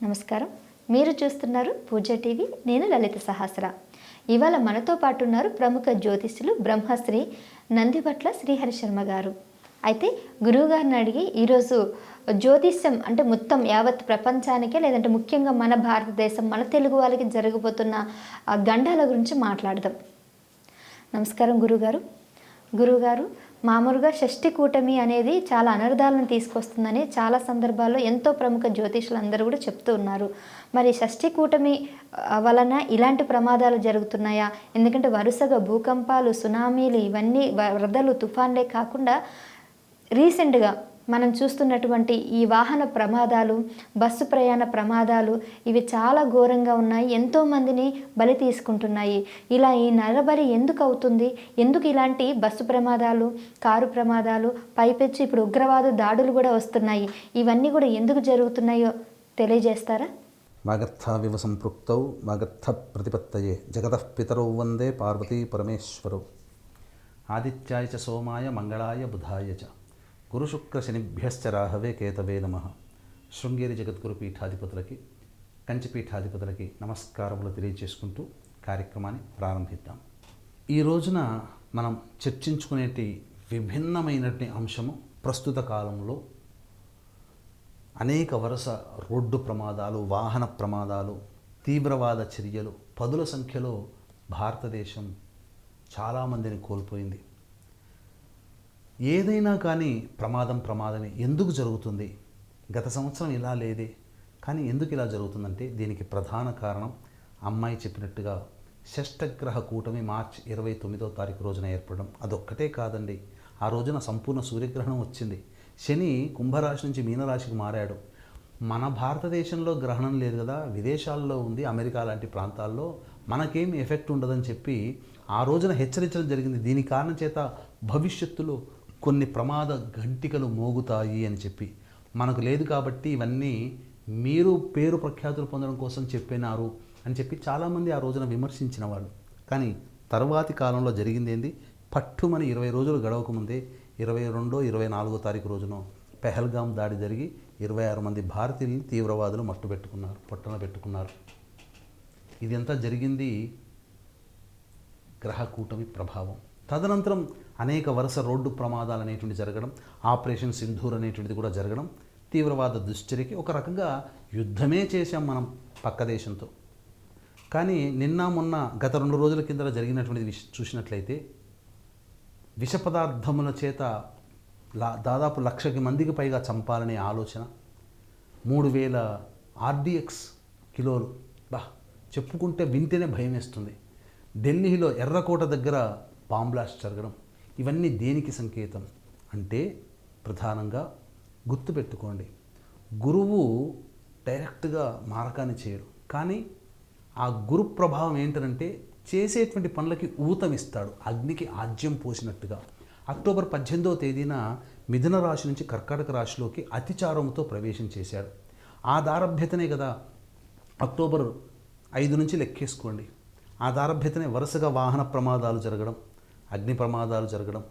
నమస్కారం. మీరు చూస్తున్నారు పూజ టీవీ నేను లలిత సహస్ర. ఇవాళ మనతో పాటు ఉన్నారు ప్రముఖ జ్యోతిష్యులు బ్రహ్మశ్రీ నందిభట్ల శ్రీహరి శర్మ గారు. అయితే గురువుగారిని అడిగి ఈరోజు జ్యోతిష్యం అంటే మొత్తం యావత్ ప్రపంచానికే లేదంటే ముఖ్యంగా మన భారతదేశం మన తెలుగు వాళ్ళకి జరగబోతున్న గండాల గురించి మాట్లాడదాం. నమస్కారం గురుగారు గురుగారు మామూలుగా షష్ఠి కూటమి అనేది చాలా అనర్థాలను తీసుకొస్తుందని చాలా సందర్భాల్లో ఎంతో ప్రముఖ జ్యోతిషులు అందరూ కూడా చెప్తూ ఉన్నారు. మరి షష్ఠి కూటమి వలన ఇలాంటి ప్రమాదాలు జరుగుతున్నాయా? ఎందుకంటే వరుసగా భూకంపాలు సునామీలు ఇవన్నీ వ- వరదలు తుఫాన్లే కాకుండా రీసెంట్గా మనం చూస్తున్నటువంటి ఈ వాహన ప్రమాదాలు బస్సు ప్రయాణ ప్రమాదాలు ఇవి చాలా ఘోరంగా ఉన్నాయి ఎంతో మందిని బలి తీసుకుంటున్నాయి. ఇలా ఈ నరబలి ఎందుకు అవుతుంది? ఎందుకు ఇలాంటి బస్సు ప్రమాదాలు కారు ప్రమాదాలు పైపెచ్చి ఇప్పుడు ఉగ్రవాద దాడులు కూడా వస్తున్నాయి? ఇవన్నీ కూడా ఎందుకు జరుగుతున్నాయో తెలియజేస్తారా? వాగర్థావివ సంపృక్తౌ వాగర్థ ప్రతిపత్తయే. జగతః పితరౌ వందే పార్వతీ పరమేశ్వరౌ. ఆదిత్యాయ చ సోమాయ మంగళాయ బుధాయ చ. గురుశుక్రశనిభ్యశ్చ రాహవే కేతవే నమ. శృంగేరి జగద్గురు పీఠాధిపతులకి కంచి పీఠాధిపతులకి నమస్కారములు తెలియజేసుకుంటూ కార్యక్రమాన్ని ప్రారంభిద్దాం. ఈ రోజున మనం చర్చించుకునేటి విభిన్నమైనటువంటి అంశము ప్రస్తుత కాలంలో అనేక వరుస రోడ్డు ప్రమాదాలు వాహన ప్రమాదాలు తీవ్రవాద చర్యలు పదుల సంఖ్యలో భారతదేశం చాలామందిని కోల్పోయింది. ఏదైనా కానీ ప్రమాదం ప్రమాదమే. ఎందుకు జరుగుతుంది? గత సంవత్సరం ఇలా లేదే. కానీ ఎందుకు ఇలా జరుగుతుందంటే దీనికి ప్రధాన కారణం అమ్మాయి చెప్పినట్టుగా షష్టగ్రహ కూటమి మార్చ్ ఇరవై తొమ్మిదో తారీఖు రోజున ఏర్పడడం. అదొక్కటే కాదండి. ఆ రోజున సంపూర్ణ సూర్యగ్రహణం వచ్చింది. శని కుంభరాశి నుంచి మీనరాశికి మారాడు. మన భారతదేశంలో గ్రహణం లేదు కదా. విదేశాల్లో ఉంది అమెరికా లాంటి ప్రాంతాల్లో మనకేం ఎఫెక్ట్ ఉండదని చెప్పి ఆ రోజున హెచ్చరించడం జరిగింది. దీని కారణం చేత భవిష్యత్తులో కొన్ని ప్రమాద గంటికలు మోగుతాయి అని చెప్పి. మనకు లేదు కాబట్టి ఇవన్నీ మీరు పేరు ప్రఖ్యాతులు పొందడం కోసం చెప్పినారు అని చెప్పి చాలామంది ఆ రోజున విమర్శించిన వాళ్ళు. కానీ తర్వాతి కాలంలో జరిగింది ఏంది? పట్టుమని ఇరవై రోజులు గడవకముందే ఇరవై రెండో ఇరవై నాలుగో తారీఖు రోజున పెహల్గాం దాడి జరిగి ఇరవై ఆరు మంది భారతీయుల్ని తీవ్రవాదులు మట్టు పెట్టుకున్నారు పొట్టన పెట్టుకున్నారు. ఇదంతా జరిగింది గ్రహకూటమి ప్రభావం. తదనంతరం అనేక వరుస రోడ్డు ప్రమాదాలు అనేటువంటి జరగడం ఆపరేషన్ సింధూర్ అనేటువంటిది కూడా జరగడం తీవ్రవాద దుశ్చర్యకి ఒక రకంగా యుద్ధమే చేశాం మనం పక్క దేశంతో. కానీ నిన్న మొన్న గత రెండు రోజుల కింద జరిగినటువంటిది విష- చూసినట్లయితే విష పదార్థముల చేత లా దాదాపు లక్షకి మందికి పైగా చంపాలనే ఆలోచన మూడు వేల ఆర్డిఎక్స్ కిలోలు బా చెప్పుకుంటే వింటేనే భయం వేస్తుంది ఢిల్లీలో ఎర్రకోట దగ్గర బాంబ్లాస్ట్ జరగడం ఇవన్నీ దేనికి సంకేతం అంటే ప్రధానంగా గుర్తుపెట్టుకోండి. గురువు డైరెక్ట్గా మారకాన్ని చేయడు. కానీ ఆ గురు ప్రభావం ఏంటంటే చేసేటువంటి పనులకి ఊతమిస్తాడు అగ్నికి ఆజ్యం పోసినట్టుగా. అక్టోబర్ పద్దెనిమిదవ తేదీన మిథున రాశి నుంచి కర్కాటక రాశిలోకి అతిచారంతో ప్రవేశం చేశాడు. ఆ దారభ్యతనే కదా అక్టోబర్ ఐదు నుంచి లెక్కేసుకోండి. ఆ దారభ్యతనే వరుసగా వాహన ప్రమాదాలు జరగడం అగ్ని ప్రమాదాలు జరగడం.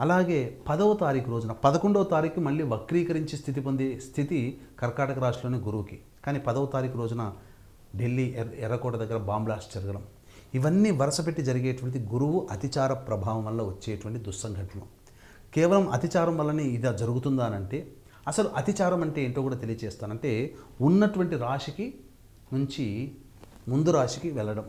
అలాగే పదవ తారీఖు రోజున పదకొండవ తారీఖు మళ్ళీ వక్రీకరించి స్థితి పొందే స్థితి కర్కాటక రాశిలోని గురువుకి. కానీ పదవ తారీఖు రోజున ఢిల్లీ ఎర్ర ఎర్రకోట దగ్గర బాంబ్లాస్ట్ జరగడం. ఇవన్నీ వరుసపెట్టి జరిగేటువంటి గురువు అతిచార ప్రభావం వల్ల వచ్చేటువంటి దుస్సంఘటనలు. కేవలం అతిచారం వల్లనే ఇది జరుగుతుందా అంటే అసలు అతిచారం అంటే ఏంటో కూడా తెలియజేస్తానంటే ఉన్నటువంటి రాశికి నుంచి ముందు రాశికి వెళ్ళడం.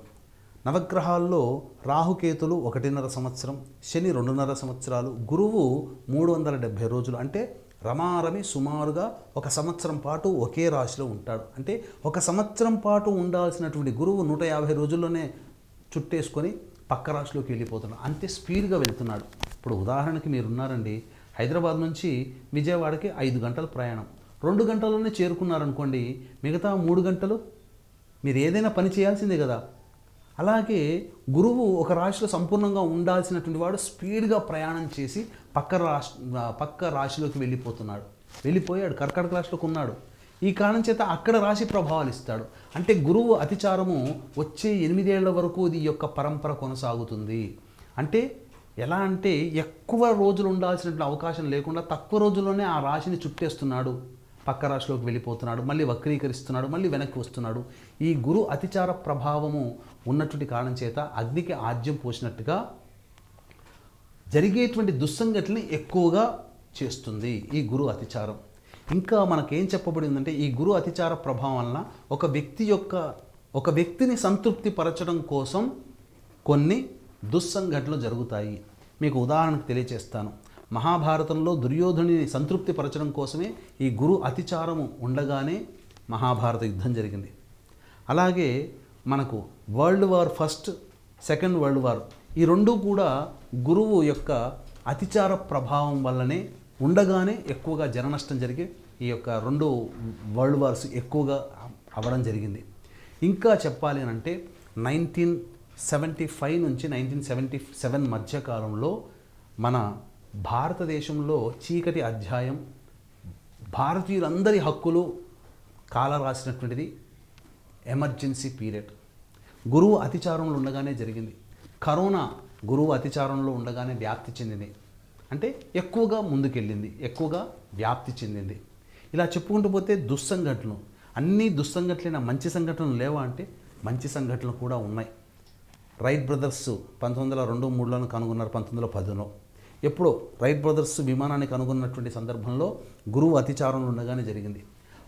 నవగ్రహాల్లో రాహుకేతులు ఒకటిన్నర సంవత్సరం శని రెండున్నర సంవత్సరాలు గురువు మూడు వందల డెబ్భై రోజులు. అంటే రమారమి సుమారుగా ఒక సంవత్సరం పాటు ఒకే రాశిలో ఉంటాడు. అంటే ఒక సంవత్సరం పాటు ఉండాల్సినటువంటి గురువు నూట యాభై రోజుల్లోనే చుట్టేసుకొని పక్క రాశిలోకి వెళ్ళిపోతున్నాడు. అంతే స్పీడ్గా వెళ్తున్నాడు. ఇప్పుడు ఉదాహరణకి మీరు ఉన్నారండి హైదరాబాద్ నుంచి విజయవాడకి ఐదు గంటల ప్రయాణం. రెండు గంటల్లోనే చేరుకున్నారనుకోండి మిగతా మూడు గంటలు మీరు ఏదైనా పని చేయాల్సిందే కదా. అలాగే గురువు ఒక రాశిలో సంపూర్ణంగా ఉండాల్సినటువంటి వాడు స్పీడ్గా ప్రయాణం చేసి పక్క రాశి పక్క రాశిలోకి వెళ్ళిపోతున్నాడు. వెళ్ళిపోయాడు కర్కాటక రాశిలోకి ఉన్నాడు. ఈ కారణం చేత అక్కడ రాశి ప్రభావాలు ఇస్తాడు. అంటే గురువు అతిచారము వచ్చే ఎనిమిదేళ్ళ వరకు ఇది యొక్క పరంపర కొనసాగుతుంది. అంటే ఎలా అంటే ఎక్కువ రోజులు ఉండాల్సినటువంటి అవకాశం లేకుండా తక్కువ రోజుల్లోనే ఆ రాశిని చుట్టేస్తున్నాడు. పక్క రాశిలోకి వెళ్ళిపోతున్నాడు మళ్ళీ వక్రీకరిస్తున్నాడు మళ్ళీ వెనక్కి వస్తున్నాడు. ఈ గురు అతిచార ప్రభావము ఉన్నటువంటి కారణం చేత అగ్నికి ఆజ్యం పోసినట్టుగా జరిగేటువంటి దుస్సంఘటనని ఎక్కువగా చేస్తుంది ఈ గురు అతిచారం. ఇంకా మనకేం చెప్పబడిందంటే ఈ గురు అతిచార ప్రభావం వలన ఒక వ్యక్తి యొక్క ఒక వ్యక్తిని సంతృప్తి పరచడం కోసం కొన్ని దుస్సంఘటనలు జరుగుతాయి. మీకు ఉదాహరణకు తెలియచేస్తాను. మహాభారతంలో దుర్యోధనుని సంతృప్తి పరచడం కోసమే ఈ గురు అతిచారము ఉండగానే మహాభారత యుద్ధం జరిగింది. అలాగే మనకు world war first second world war. ఈ రెండు కూడా గురువు యొక్క అతిచార ప్రభావం వల్లనే ఉండగానే ఎక్కువగా జననష్టం జరిగి ఈ యొక్క రెండు వరల్డ్ వార్స్ ఎక్కువగా అవ్వడం జరిగింది. ఇంకా చెప్పాలి అని అంటే నైన్టీన్ సెవెంటీ ఫైవ్ నుంచి నైన్టీన్ సెవెంటీ సెవెన్ మధ్య కాలంలో మన భారతదేశంలో చీకటి అధ్యాయం భారతీయులందరి హక్కులు కాల రాసినటువంటిది ఎమర్జెన్సీ పీరియడ్. గురువు అతిచారంలో ఉండగానే జరిగింది. కరోనా గురువు అతిచారంలో ఉండగానే వ్యాప్తి చెందింది. అంటే ఎక్కువగా ముందుకెళ్ళింది ఎక్కువగా వ్యాప్తి చెందింది. ఇలా చెప్పుకుంటూ పోతే దుస్సంఘటనలు అన్ని దుస్సంఘటన మంచి సంఘటనలు లేవా అంటే మంచి సంఘటనలు కూడా ఉన్నాయి. రైట్ బ్రదర్స్ పంతొమ్మిది వందల రెండు మూడులోను కనుగొన్నారు పంతొమ్మిది వందల పదిలో. ఎప్పుడో రైట్ బ్రదర్స్ విమానాన్ని కనుగొన్నటువంటి సందర్భంలో గురువు అతిచారంలో ఉండగానే జరిగింది.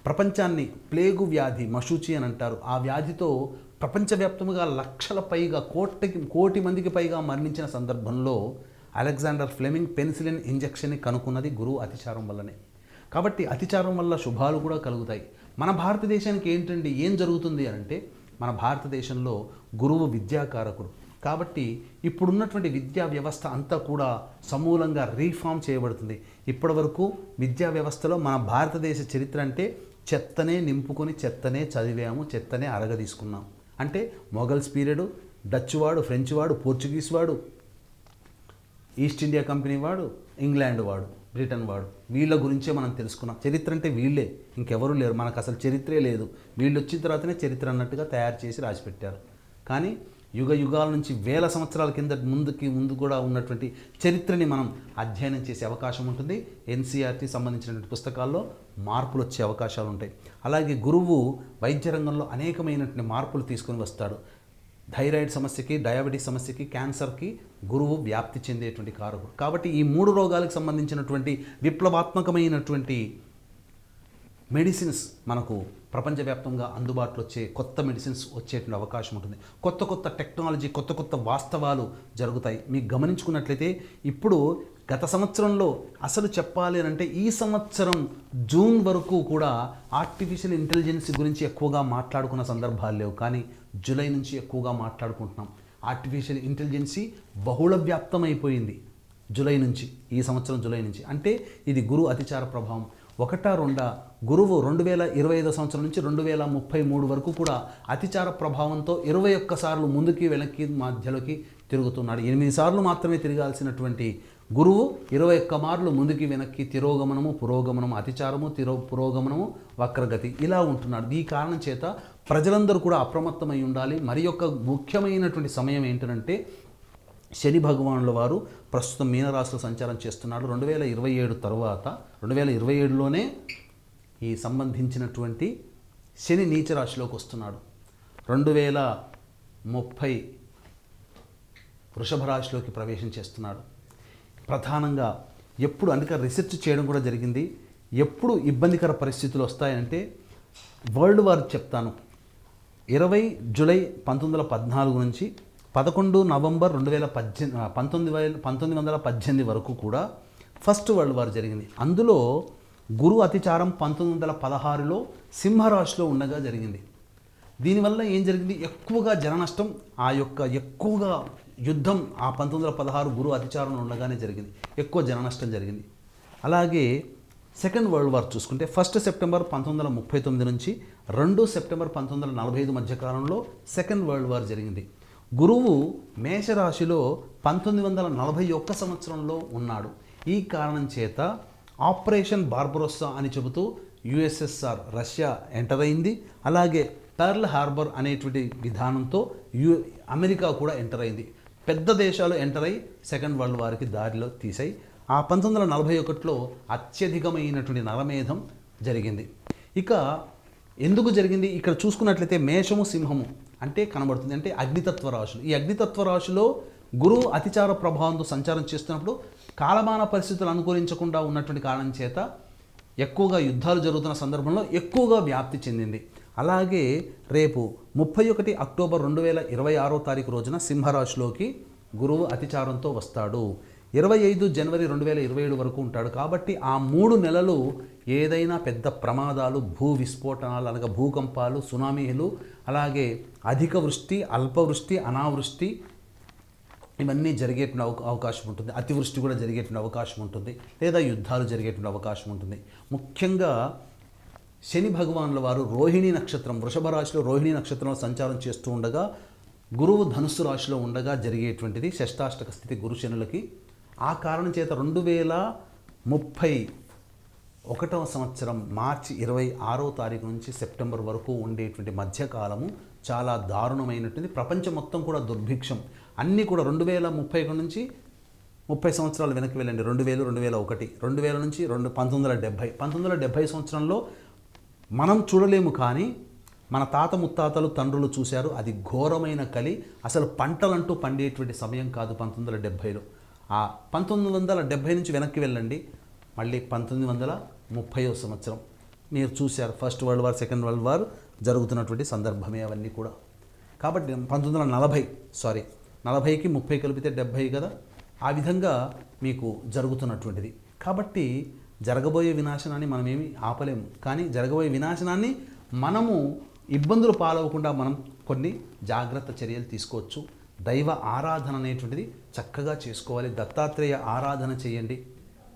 ప్రపంచాన్ని ప్లేగు వ్యాధి మషూచి అని అంటారు. ఆ వ్యాధితో ప్రపంచవ్యాప్తంగా లక్షల పైగా కోటికి కోటి మందికి పైగా మరణించిన సందర్భంలో అలెగ్జాండర్ ఫ్లెమింగ్ పెన్సిలిన్ ఇంజెక్షన్ని కనుక్కున్నది గురువు అతిచారం వల్లనే. కాబట్టి అతిచారం వల్ల శుభాలు కూడా కలుగుతాయి. మన భారతదేశానికి ఏంటండి? ఏం జరుగుతుంది అని అంటే మన భారతదేశంలో గురువు విద్యాకారకుడు. కాబట్టి ఇప్పుడున్నటువంటి విద్యా వ్యవస్థ అంతా కూడా సమూలంగా రీఫామ్ చేయబడుతుంది. ఇప్పటివరకు విద్యా వ్యవస్థలో మన భారతదేశ చరిత్ర అంటే చెత్తనే నింపుకొని చెత్తనే చదివాము చెత్తనే అరగ తీసుకున్నాం అంటే మొఘల్స్ పీరియడ్ డచ్ వాడు ఫ్రెంచ్ వాడు పోర్చుగీస్ వాడు ఈస్ట్ ఇండియా కంపెనీ వాడు ఇంగ్లాండ్ వాడు బ్రిటన్ వాడు. వీళ్ళ గురించే మనం తెలుసుకున్నాం. చరిత్ర అంటే వీళ్ళే. ఇంకెవరూ లేరు. మనకు అసలు చరిత్రే లేదు. వీళ్ళు వచ్చిన తర్వాతనే చరిత్ర అన్నట్టుగా తయారు చేసి రాసిపెట్టారు. కానీ యుగ యుగాల నుంచి వేల సంవత్సరాల కింద ముందుకి ముందు కూడా ఉన్నటువంటి చరిత్రని మనం అధ్యయనం చేసే అవకాశం ఉంటుంది. ఎన్సీఆర్టీ సంబంధించినటువంటి పుస్తకాల్లో మార్పులు వచ్చే అవకాశాలు ఉంటాయి. అలాగే గురువు వైద్య రంగంలో అనేకమైనటువంటి మార్పులు తీసుకొని వస్తాడు. థైరాయిడ్ సమస్యకి డయాబెటీస్ సమస్యకి క్యాన్సర్కి గురువు వ్యాప్తి చెందేటువంటి కారకుడు. కాబట్టి ఈ మూడు రోగాలకు సంబంధించినటువంటి విప్లవాత్మకమైనటువంటి మెడిసిన్స్ మనకు ప్రపంచవ్యాప్తంగా అందుబాటులో వచ్చే కొత్త మెడిసిన్స్ వచ్చేటువంటి అవకాశం ఉంటుంది. కొత్త కొత్త టెక్నాలజీ కొత్త కొత్త వాస్తవాలు జరుగుతాయి. మీకు గమనించుకున్నట్లయితే ఇప్పుడు గత సంవత్సరంలో అసలు చెప్పాలి అంటే ఈ సంవత్సరం జూన్ వరకు కూడా ఆర్టిఫిషియల్ ఇంటెలిజెన్స్ గురించి ఎక్కువగా మాట్లాడుకున్న సందర్భాలు లేవు. కానీ జూలై నుంచి ఎక్కువగా మాట్లాడుకుంటున్నాం. ఆర్టిఫిషియల్ ఇంటెలిజెన్సీ బహుళ వ్యాప్తమైపోయింది జూలై నుంచి ఈ సంవత్సరం జూలై నుంచి. అంటే ఇది గురు అతిచార ప్రభావం. ఒకటా రెండా గురువు రెండు వేల ఇరవై ఐదో సంవత్సరం నుంచి రెండు వేల ముప్పై మూడు వరకు కూడా అతిచార ప్రభావంతో ఇరవై ఒక్కసార్లు ముందుకి వెనక్కి మధ్యలోకి తిరుగుతున్నాడు. ఎనిమిది సార్లు మాత్రమే తిరగాల్సినటువంటి గురువు ఇరవై ఒక్క మార్లు ముందుకి వెనక్కి తిరోగమనము పురోగమనము అతిచారము తిరో పురోగమనము వక్రగతి ఇలా ఉంటున్నాడు. ఈ కారణం చేత ప్రజలందరూ కూడా అప్రమత్తమై ఉండాలి. మరి యొక్క ముఖ్యమైనటువంటి సమయం ఏంటంటే శని భగవానుల వారు ప్రస్తుతం మీనరాశిలో సంచారం చేస్తున్నాడు రెండు వేల ఇరవై ఏడు తర్వాత రెండు వేల ఇరవై ఏడులోనే ఈ సంబంధించినటువంటి శని నీచ రాశిలోకి వస్తున్నాడు. రెండు వేల ముప్పై వృషభ రాశిలోకి ప్రవేశం చేస్తున్నాడు. ప్రధానంగా ఎప్పుడు అందుక రీసెర్చ్ చేయడం కూడా జరిగింది. ఎప్పుడు ఇబ్బందికర పరిస్థితులు వస్తాయంటే వరల్డ్ వార్ చెప్తాను. ఇరవై జూలై పంతొమ్మిది వందల పద్నాలుగు నుంచి పదకొండు నవంబర్ రెండు వేల పద్దెనిమిది పంతొమ్మిది వేల పంతొమ్మిది వందల పద్దెనిమిది వరకు కూడా ఫస్ట్ వరల్డ్ వార్ జరిగింది. అందులో గురు అతిచారం పంతొమ్మిది వందల పదహారులో సింహరాశిలో ఉండగా జరిగింది. దీనివల్ల ఏం జరిగింది? ఎక్కువగా జన నష్టం ఆ యొక్క ఎక్కువగా యుద్ధం ఆ పంతొమ్మిది వందల పదహారు గురు అతిచారంలో ఉండగానే జరిగింది. ఎక్కువ జన నష్టం జరిగింది. అలాగే సెకండ్ వరల్డ్ వార్ చూసుకుంటే ఫస్ట్ సెప్టెంబర్ పంతొమ్మిది వందల ముప్పై తొమ్మిది నుంచి రెండు సెప్టెంబర్ పంతొమ్మిది వందల నలభై ఐదు మధ్య కాలంలో సెకండ్ వరల్డ్ వార్ జరిగింది. గురువు మేషరాశిలో పంతొమ్మిది వందల నలభై ఒక్క సంవత్సరంలో ఉన్నాడు. ఈ కారణం చేత ఆపరేషన్ బార్బరోస్సా అని చెబుతూ యుఎస్ఎస్ఆర్ రష్యా ఎంటర్ అయింది. అలాగే పర్ల్ హార్బర్ అనేటువంటి విధానంతో యు అమెరికా కూడా ఎంటర్ అయింది. పెద్ద దేశాలు ఎంటర్ అయి సెకండ్ వరల్డ్ వార్కి దారిలో తీసాయి ఆ పంతొమ్మిది వందల నలభై ఒకటిలో అత్యధికమైనటువంటి నరమేధం జరిగింది. ఇక ఎందుకు జరిగింది? ఇక్కడ చూసుకున్నట్లయితే మేషము సింహము అంటే కనబడుతుంది. అంటే అగ్నితత్వ రాశులు. ఈ అగ్నితత్వ రాశిలో గురువు అతిచార ప్రభావంతో సంచారం చేస్తున్నప్పుడు కాలమాన పరిస్థితులు అనుకూలించకుండా ఉన్నటువంటి కారణం చేత ఎక్కువగా యుద్ధాలు జరుగుతున్న సందర్భంలో ఎక్కువగా వ్యాప్తి చెందింది. అలాగే రేపు ముప్పై ఒకటి అక్టోబర్ రెండు వేల ఇరవై ఆరో తారీఖు రోజున సింహరాశిలోకి గురువు అతిచారంతో వస్తాడు. ఇరవై ఐదు జనవరి రెండు వేల ఇరవై ఏడు వరకు ఉంటాడు. కాబట్టి ఆ మూడు నెలలు ఏదైనా పెద్ద ప్రమాదాలు భూ విస్ఫోటనాలు అనగా భూకంపాలు సునామీలు అలాగే అధిక వృష్టి అల్పవృష్టి అనావృష్టి ఇవన్నీ జరిగేటువంటి అవకాశం ఉంటుంది. అతివృష్టి కూడా జరిగేటువంటి అవకాశం ఉంటుంది. లేదా యుద్ధాలు జరిగేటువంటి అవకాశం ఉంటుంది. ముఖ్యంగా శని భగవానుల వారు రోహిణి నక్షత్రం వృషభ రాశిలో రోహిణి నక్షత్రంలో సంచారం చేస్తూ ఉండగా గురువు ధనుస్సు రాశిలో ఉండగా జరిగేటువంటిది షష్టాష్టక స్థితి గురు శనులకి. ఆ కారణం చేత రెండు వేల ముప్పై ఒకటవ సంవత్సరం మార్చి ఇరవై ఆరో తారీఖు నుంచి సెప్టెంబర్ వరకు ఉండేటువంటి మధ్యకాలము చాలా దారుణమైనటువంటి ప్రపంచం మొత్తం కూడా దుర్భిక్షం. అన్నీ కూడా రెండు వేల ముప్పై ఒకటి నుంచి ముప్పై సంవత్సరాలు వెనక్కి వెళ్ళండి. రెండు వేలు రెండు వేల ఒకటి రెండు వేల నుంచి రెండు పంతొమ్మిది వందల డెబ్భై. పంతొమ్మిది వందల డెబ్భై సంవత్సరంలో మనం చూడలేము కానీ మన తాత ముత్తాతలు తండ్రులు చూశారు. అది ఘోరమైన కలి. అసలు పంటలంటూ పండేటువంటి సమయం కాదు పంతొమ్మిది వందల డెబ్భైలో. ఆ పంతొమ్మిది వందల డెబ్భై నుంచి వెనక్కి వెళ్ళండి. మళ్ళీ పంతొమ్మిది వందల ముప్పైవ సంవత్సరం. మీరు చూశారు first world war second world war జరుగుతున్నటువంటి సందర్భమే అవన్నీ కూడా. కాబట్టి పంతొమ్మిది వందల నలభై సారీ నలభైకి ముప్పై కలిపితే డెబ్భై కదా? ఆ విధంగా మీకు జరుగుతున్నటువంటిది. కాబట్టి జరగబోయే వినాశనాన్ని మనం ఏమి ఆపలేము. కానీ జరగబోయే వినాశనాన్ని మనము ఇబ్బందులు పాలవకుండా మనం కొన్ని జాగ్రత్త చర్యలు తీసుకోవచ్చు. దైవ ఆరాధన అనేటువంటిది చక్కగా చేసుకోవాలి. దత్తాత్రేయ ఆరాధన చేయండి.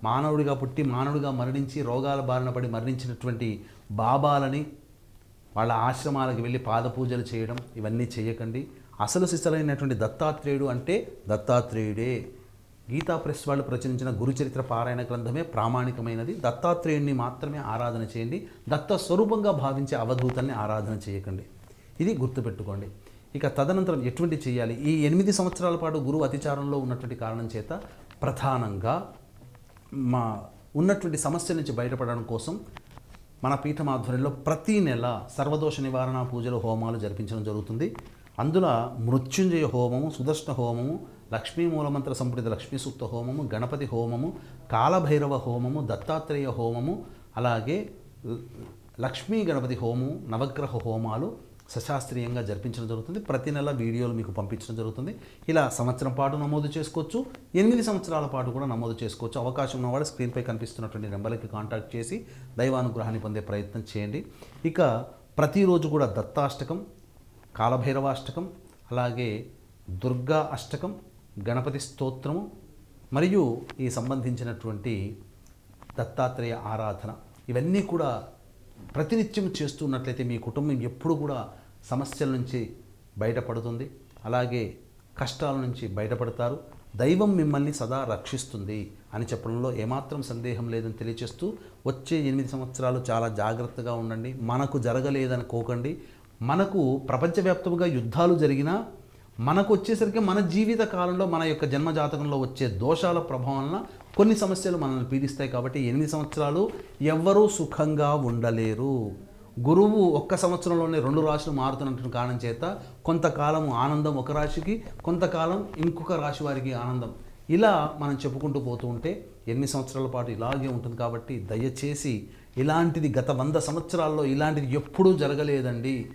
మానవుడిగా పుట్టి మానవుడిగా మరణించి రోగాల బారిన పడి మరణించినటువంటి బాబాలని వాళ్ళ ఆశ్రమాలకు వెళ్ళి పాదపూజలు చేయడం ఇవన్నీ చేయకండి. అసలు సిసలైనటువంటి దత్తాత్రేయుడు అంటే దత్తాత్రేయుడే. గీతా ప్రెస్ వాళ్ళు ప్రచురించిన గురుచరిత్ర పారాయణ గ్రంథమే ప్రామాణికమైనది. దత్తాత్రేయుణ్ణి మాత్రమే ఆరాధన చేయండి. దత్త స్వరూపంగా భావించే అవధూతల్ని ఆరాధన చేయకండి. ఇది గుర్తుపెట్టుకోండి. ఇక తదనంతరం ఎటువంటి చేయాలి? ఈ ఎనిమిది సంవత్సరాల పాటు గురువు అతిచారంలో ఉన్నటువంటి కారణం చేత ప్రధానంగా మా ఉన్నటువంటి సమస్య నుంచి బయటపడడం కోసం మన పీఠం ఆధ్వర్యంలో ప్రతి నెల సర్వదోష నివారణ పూజలు హోమాలు జరిపించడం జరుగుతుంది. అందులో మృత్యుంజయ హోమము సుదర్శన హోమము లక్ష్మీ మూలమంత్ర సంపుటిత లక్ష్మీ సూక్త హోమము గణపతి హోమము కాలభైరవ హోమము దత్తాత్రేయ హోమము అలాగే లక్ష్మీ గణపతి హోమము నవగ్రహ హోమాలు సశాస్త్రీయంగా జరిపించడం జరుగుతుంది. ప్రతి నెల వీడియోలు మీకు పంపించడం జరుగుతుంది. ఇలా సంవత్సరం పాటు నమోదు చేసుకోవచ్చు. ఎనిమిది సంవత్సరాల పాటు కూడా నమోదు చేసుకోవచ్చు. అవకాశం ఉన్నవాడు స్క్రీన్పై కనిపిస్తున్నటువంటి నెంబర్కి కాంటాక్ట్ చేసి దైవానుగ్రహాన్ని పొందే ప్రయత్నం చేయండి. ఇక ప్రతిరోజు కూడా దత్తాష్టకం కాలభైరవాష్టకం అలాగే దుర్గా అష్టకం గణపతి స్తోత్రము మరియు ఈ సంబంధించినటువంటి దత్తాత్రేయ ఆరాధన. ఇవన్నీ కూడా ప్రతినిత్యం చేస్తున్నట్లయితే మీ కుటుంబం ఎప్పుడు కూడా సమస్యల నుంచి బయటపడుతుంది. అలాగే కష్టాల నుంచి బయటపడతారు. దైవం మిమ్మల్ని సదా రక్షిస్తుంది అని చెప్పడంలో ఏమాత్రం సందేహం లేదని తెలియచేస్తూ వచ్చే ఎనిమిది సంవత్సరాలు చాలా జాగ్రత్తగా ఉండండి. మనకు జరగలేదనుకోకండి మనకు ప్రపంచవ్యాప్తంగా యుద్ధాలు జరిగినా మనకు వచ్చేసరికి మన జీవిత కాలంలో మన యొక్క జన్మజాతకంలో వచ్చే దోషాల ప్రభావం వలన కొన్ని సమస్యలు మనల్ని పీడిస్తాయి కాబట్టి ఎనిమిది సంవత్సరాలు ఎవ్వరూ సుఖంగా ఉండలేరు. గురువు ఒక్క సంవత్సరంలోనే రెండు రాశులు మారుతున్న కారణం చేత కొంతకాలం ఆనందం ఒక రాశికి కొంతకాలం ఇంకొక రాశి వారికి ఆనందం. ఇలా మనం చెప్పుకుంటూ పోతూ ఉంటే ఎన్ని సంవత్సరాల పాటు ఇలాగే ఉంటుంది కాబట్టి దయచేసి ఇలాంటిది గత వంద సంవత్సరాల్లో ఇలాంటిది ఎప్పుడూ జరగలేదండి.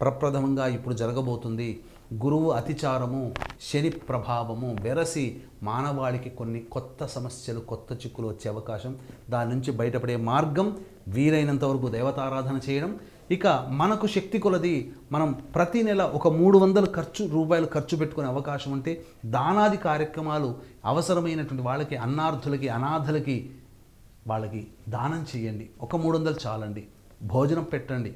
ప్రప్రథమంగా ఇప్పుడు జరగబోతుంది. గురువు అతిచారము శని ప్రభావము వెరసి మానవాళికి కొన్ని కొత్త సమస్యలు కొత్త చిక్కులు వచ్చే అవకాశం. దాని నుంచి బయటపడే మార్గం వీలైనంత వరకు దేవతారాధన చేయడం. ఇక మనకు శక్తి కొలది మనం ప్రతి నెల ఒక మూడు వందలు ఖర్చు రూపాయలు ఖర్చు పెట్టుకునే అవకాశం ఉంటే దానాది కార్యక్రమాలు అవసరమైనటువంటి వాళ్ళకి అన్నార్థులకి అనాథలకి వాళ్ళకి దానం చేయండి. ఒక మూడు వందలు చాలండి. భోజనం పెట్టండి.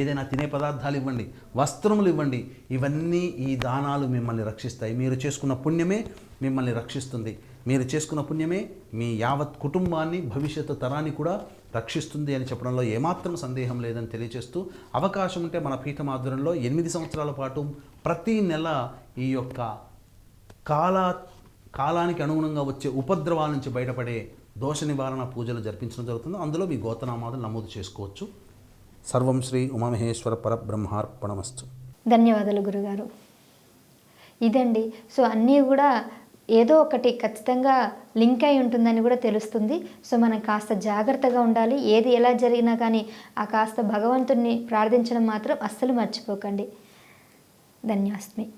ఏదైనా తినే పదార్థాలు ఇవ్వండి వస్త్రములు ఇవ్వండి ఇవన్నీ ఈ దానాలు మిమ్మల్ని రక్షిస్తాయి. మీరు చేసుకున్న పుణ్యమే మిమ్మల్ని రక్షిస్తుంది. మీరు చేసుకున్న పుణ్యమే మీ యావత్ కుటుంబాన్ని భవిష్యత్తు తరాన్ని కూడా రక్షిస్తుంది అని చెప్పడంలో ఏమాత్రం సందేహం లేదని తెలియజేస్తూ అవకాశం ఉంటే మన పీఠం ఆధ్వర్యంలో ఎనిమిది సంవత్సరాల పాటు ప్రతి నెల ఈ యొక్క కాల కాలానికి అనుగుణంగా వచ్చే ఉపద్రవాల నుంచి బయటపడే దోష నివారణ పూజలు జరిపించడం జరుగుతుంది. అందులో మీ గోతనామాలను నమోదు చేసుకోవచ్చు. సర్వం శ్రీ ఉమామహేశ్వర పరబ్రహ్మార్పణమస్తు. ధన్యవాదాలు గురుగారు. ఇదండి. సో అన్నీ కూడా ఏదో ఒకటి ఖచ్చితంగా లింక్ అయి ఉంటుందని కూడా తెలుస్తుంది. సో మనం కాస్త జాగ్రత్తగా ఉండాలి. ఏది ఎలా జరిగినా కానీ ఆ కాస్త భగవంతుణ్ణి ప్రార్థించడం మాత్రం అస్సలు మర్చిపోకండి. ధన్యాస్మి.